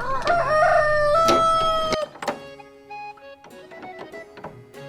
Oh.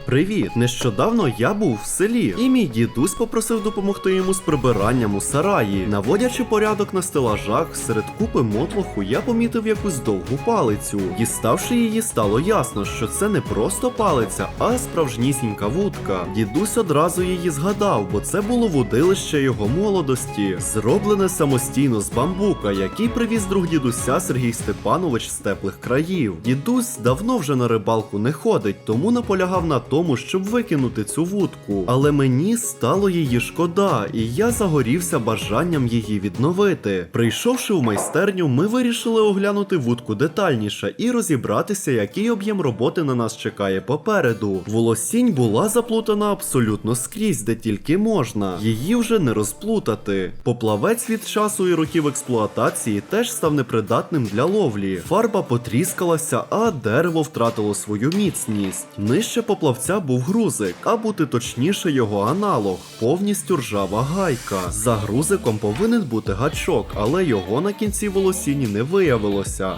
Привіт! Нещодавно я був в селі, і мій дідусь попросив допомогти йому з прибиранням у сараї. Наводячи порядок на стелажах, серед купи мотлоху я помітив якусь довгу палицю. Діставши її, стало ясно, що це не просто палиця, а справжнісінька вудка. Дідусь одразу її згадав, бо це було вудилище його молодості, зроблене самостійно з бамбука, який привіз друг дідуся Сергій Степанович з теплих країв. Дідусь давно вже на рибалку не ходить, тому наполягав на тому, щоб викинути цю вудку. Але мені стало її шкода, і я загорівся бажанням її відновити. Прийшовши в майстерню, ми вирішили оглянути вудку детальніше і розібратися, який об'єм роботи на нас чекає попереду. Волосінь була заплутана абсолютно скрізь, де тільки можна. Її вже не розплутати. Поплавець від часу і років експлуатації теж став непридатним для ловлі. Фарба потріскалася, а дерево втратило свою міцність. Нижче поплавця був грузик, а бути точніше його аналог, повністю ржава гайка. За грузиком повинен бути гачок, але його на кінці волосіні не виявилося.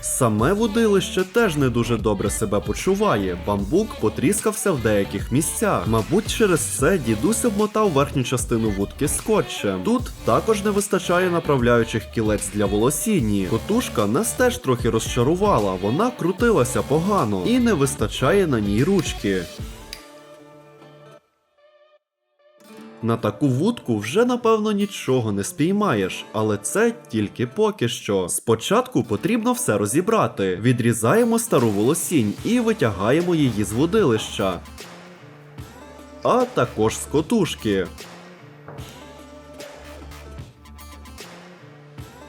Саме водилище теж не дуже добре себе почуває. Бамбук потріскався в деяких місцях. Мабуть, через це дідусь обмотав верхню частину вудки скотчем. Тут також не вистачає направляючих кілець для волосіні. Котушка нас теж трохи розчарувала, вона крутилася погано і не вистачає на ній ручки. На таку вудку вже напевно нічого не спіймаєш, але це тільки поки що. Спочатку потрібно все розібрати. Відрізаємо стару волосінь і витягаємо її з водилища. А також з котушки.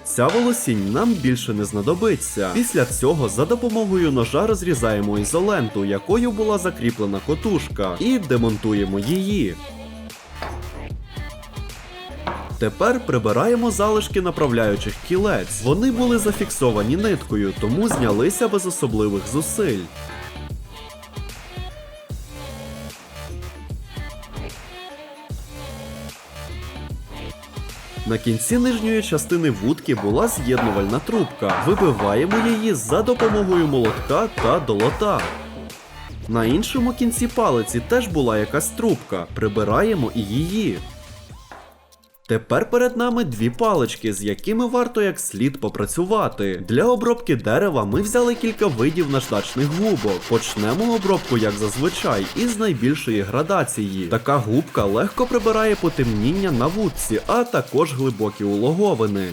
Ця волосінь нам більше не знадобиться. Після цього за допомогою ножа розрізаємо ізоленту, якою була закріплена котушка, і демонтуємо її. Тепер прибираємо залишки направляючих кілець. Вони були зафіксовані ниткою, тому знялися без особливих зусиль. На кінці нижньої частини вудки була з'єднувальна трубка. Вибиваємо її за допомогою молотка та долота. На іншому кінці палиці теж була якась трубка. Прибираємо і її. Тепер перед нами дві палички, з якими варто як слід попрацювати. Для обробки дерева ми взяли кілька видів наждачних губок. Почнемо обробку, як зазвичай, із найбільшої градації. Така губка легко прибирає потемніння на вудці, а також глибокі улоговини.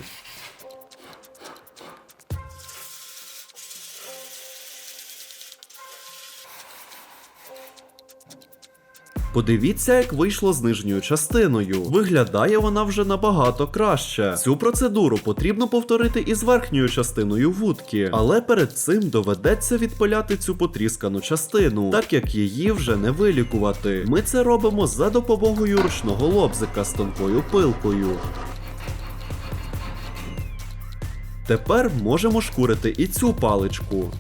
Подивіться, як вийшло з нижньою частиною. Виглядає вона вже набагато краще. Цю процедуру потрібно повторити і з верхньою частиною вудки, але перед цим доведеться відпиляти цю потріскану частину, так як її вже не вилікувати. Ми це робимо за допомогою ручного лобзика з тонкою пилкою. Тепер можемо шкурити і цю паличку.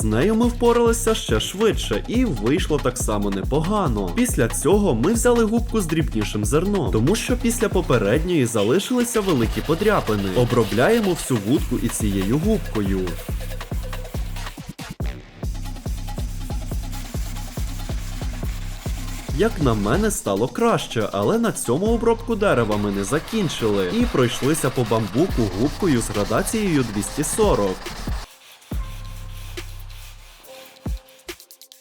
З нею ми впоралися ще швидше, і вийшло так само непогано. Після цього ми взяли губку з дрібнішим зерном, тому що після попередньої залишилися великі подряпини. Обробляємо всю вудку і цією губкою. Як на мене стало краще, але на цьому обробку дерева ми не закінчили і пройшлися по бамбуку губкою з градацією 240.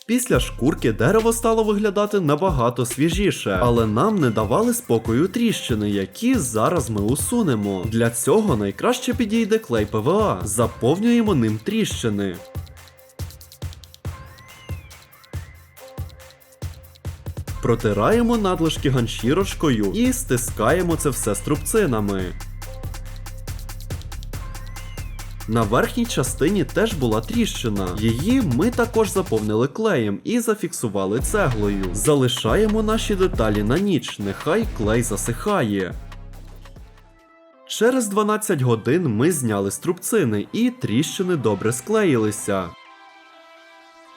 Після шкурки дерево стало виглядати набагато свіжіше, але нам не давали спокою тріщини, які зараз ми усунемо. Для цього найкраще підійде клей ПВА. Заповнюємо ним тріщини. Протираємо надлишки ганчірочкою і стискаємо це все струбцинами. На верхній частині теж була тріщина. Її ми також заповнили клеєм і зафіксували цеглою. Залишаємо наші деталі на ніч, нехай клей засихає. Через 12 годин ми зняли струбцини і тріщини добре склеїлися.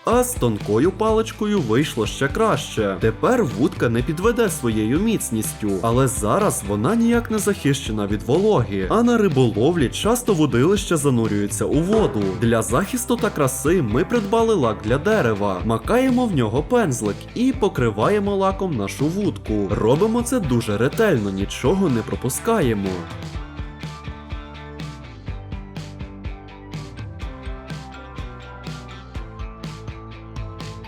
А з тонкою паличкою вийшло ще краще. Тепер вудка не підведе своєю міцністю, але зараз вона ніяк не захищена від вологи. А на риболовлі часто водилища занурюються у воду. Для захисту та краси ми придбали лак для дерева, макаємо в нього пензлик і покриваємо лаком нашу вудку. Робимо це дуже ретельно, нічого не пропускаємо.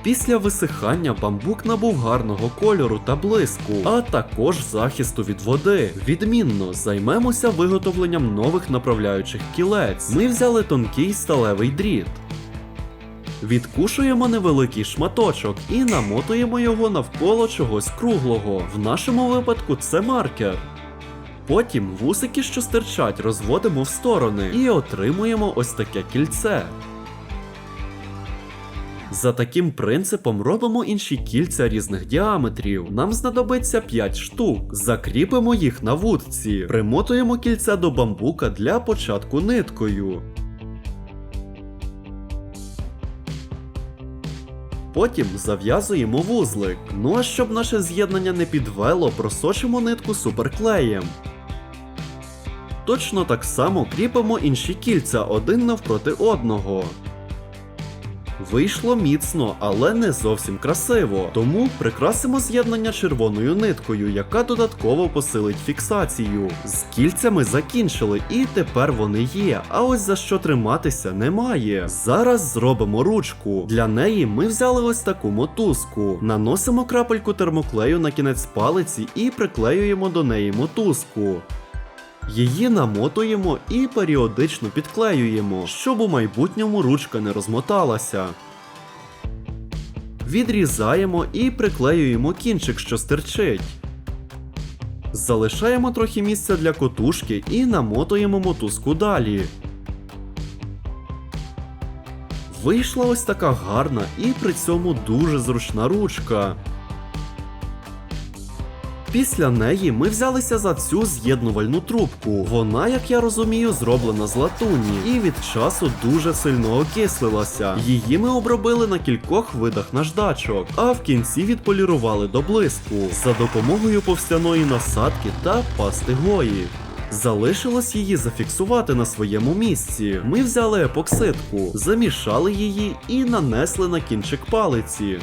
Після висихання бамбук набув гарного кольору та блиску, а також захисту від води. Відмінно, займемося виготовленням нових направляючих кілець. Ми взяли тонкий сталевий дріт. Відкушуємо невеликий шматочок і намотуємо його навколо чогось круглого. В нашому випадку це маркер. Потім вусики, що стирчать, розводимо в сторони і отримуємо ось таке кільце. За таким принципом робимо інші кільця різних діаметрів. Нам знадобиться 5 штук. Закріпимо їх на вудці. Примотуємо кільця до бамбука для початку ниткою. Потім зав'язуємо вузлик. Ну а щоб наше з'єднання не підвело, просочимо нитку суперклеєм. Точно так само кріпимо інші кільця один навпроти одного. Вийшло міцно, але не зовсім красиво. Тому прикрасимо з'єднання червоною ниткою, яка додатково посилить фіксацію. З кільцями закінчили, і тепер вони є. А ось за що триматися немає. Зараз зробимо ручку. Для неї ми взяли ось таку мотузку. Наносимо крапельку термоклею на кінець палиці і приклеюємо до неї мотузку. Її намотуємо і періодично підклеюємо, щоб у майбутньому ручка не розмоталася. Відрізаємо і приклеюємо кінчик, що стирчить. Залишаємо трохи місця для котушки і намотуємо мотузку далі. Вийшла ось така гарна і при цьому дуже зручна ручка. Після неї ми взялися за цю з'єднувальну трубку. Вона, як я розумію, зроблена з латуні і від часу дуже сильно окислилася. Її ми обробили на кількох видах наждачок, а в кінці відполірували до блиску за допомогою повстяної насадки та пасти гої. Залишилось її зафіксувати на своєму місці. Ми взяли епоксидку, замішали її і нанесли на кінчик палиці.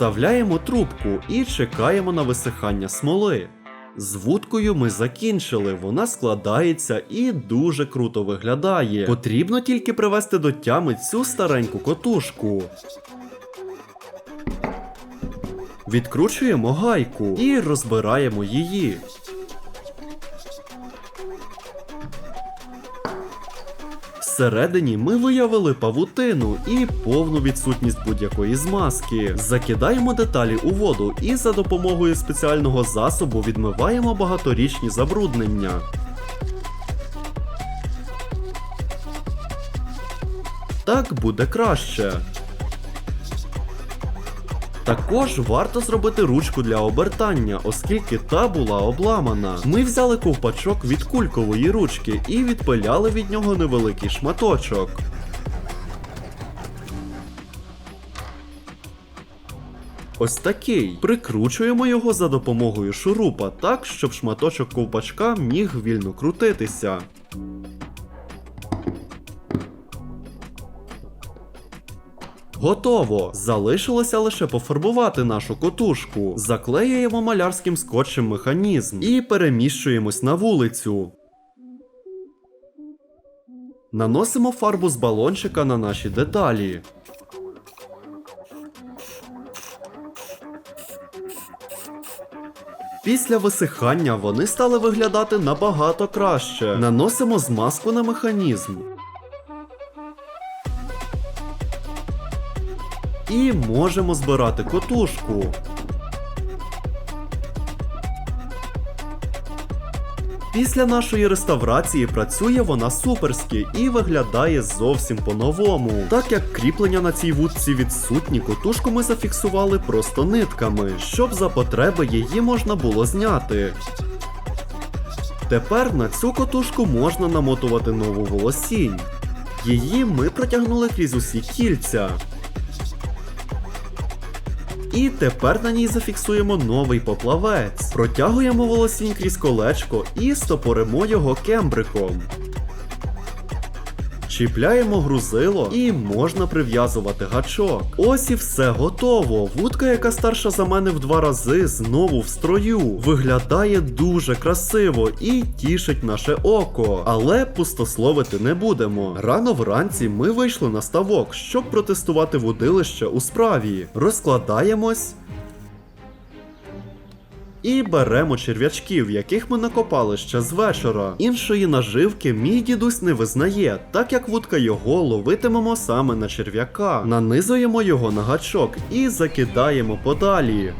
Вставляємо трубку і чекаємо на висихання смоли. З вудкою ми закінчили, вона складається і дуже круто виглядає. Потрібно тільки привести до тями цю стареньку котушку. Відкручуємо гайку і розбираємо її. Всередині ми виявили павутину і повну відсутність будь-якої змазки. Закидаємо деталі у воду і за допомогою спеціального засобу відмиваємо багаторічні забруднення. Так буде краще. Також варто зробити ручку для обертання, оскільки та була обламана. Ми взяли ковпачок від кулькової ручки і відпиляли від нього невеликий шматочок. Ось такий. Прикручуємо його за допомогою шурупа так, щоб шматочок ковпачка міг вільно крутитися. Готово! Залишилося лише пофарбувати нашу котушку. Заклеюємо малярським скотчем механізм і переміщуємось на вулицю. Наносимо фарбу з балончика на наші деталі. Після висихання вони стали виглядати набагато краще. Наносимо змазку на механізм. І можемо збирати котушку. Після нашої реставрації працює вона суперськи і виглядає зовсім по-новому. Так як кріплення на цій вудці відсутні, котушку ми зафіксували просто нитками, щоб за потреби її можна було зняти. Тепер на цю котушку можна намотувати нову волосінь. Її ми протягнули крізь усі кільця. І тепер на ній зафіксуємо новий поплавець. Протягуємо волосінь крізь колечко і стопоримо його кембриком. Чіпляємо грузило і можна прив'язувати гачок. Ось і все готово. Вудка, яка старша за мене в два рази, знову в строю. Виглядає дуже красиво і тішить наше око. Але пустословити не будемо. Рано вранці ми вийшли на ставок, щоб протестувати вудилище у справі. Розкладаємось. І беремо черв'ячків, яких ми накопали ще з вечора. Іншої наживки мій дідусь не визнає, так як вудка його ловитимемо саме на черв'яка. Нанизуємо його на гачок і закидаємо подалі.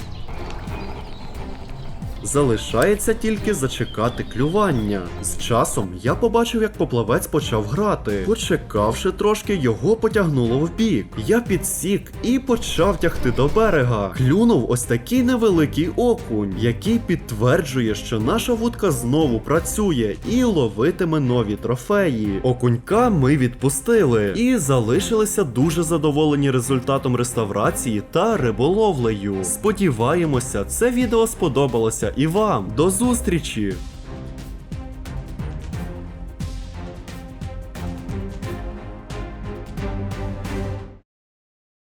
Залишається тільки зачекати клювання. З часом я побачив, як поплавець почав грати. Почекавши трошки, його потягнуло вбік. Я підсік і почав тягти до берега. Клюнув ось такий невеликий окунь, який підтверджує, що наша вудка знову працює і ловитиме нові трофеї. Окунька ми відпустили і залишилися дуже задоволені результатом реставрації та риболовлею. Сподіваємося, це відео сподобалося і вам. До зустрічі!